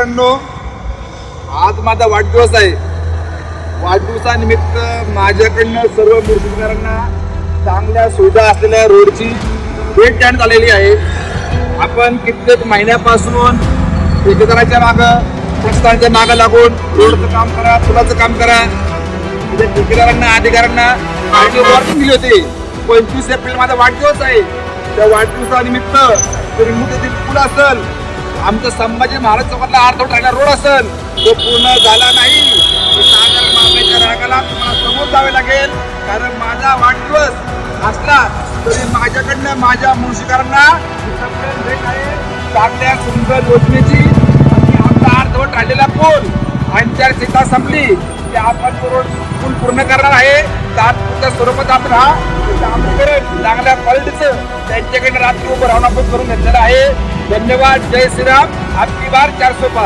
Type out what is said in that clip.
मित्रांनो आज माझा वाढदिवस आहे. वाढदिवसानिमित्त माझ्याकडनं सर्व मुरुडकरांना चांगल्या सुविधा असलेल्या रोडची भेट देण्यात आलेली आहे. आपण कित्येक महिन्यापासून ठेकेदाराच्या मागं संस्थांच्या मागं लागून रोडचं काम करा पुलाचं काम करा. तिथे ठेकेदारांना अधिकाऱ्यांना माहिती वॉर्निंग दिली होती. पंचवीस एप्रिल माझा वाढदिवस आहे. त्या वाढदिवसानिमित्त तरी येथील पूल असेल आमचं संभाजी महाराज चौकातला अर्ध राहिला. रोड असेल. तो पूर्ण झाला नाही. रागाला तुम्हाला समोर जावे लागेल. कारण माझा वाढदिवस असला तरी माझ्याकडनं माझ्या मुंशीकरांना भेट आहे. चांगल्या सुंदर योजनेची. आणि आमचा अर्धवट राहिलेला पूल आणि सीता संपली की आपण रोड पूल पूर्ण करणार आहे. तात्पुरत्या स्वरूपात आपण हा. आमच्याकडे चांगल्या क्वालिटीचं त्यांच्याकडे रात्री उभं राहून आपण करून घेतलेलं आहे. धन्यवाद जय श्रीराम. आपकी बार चारशे पाच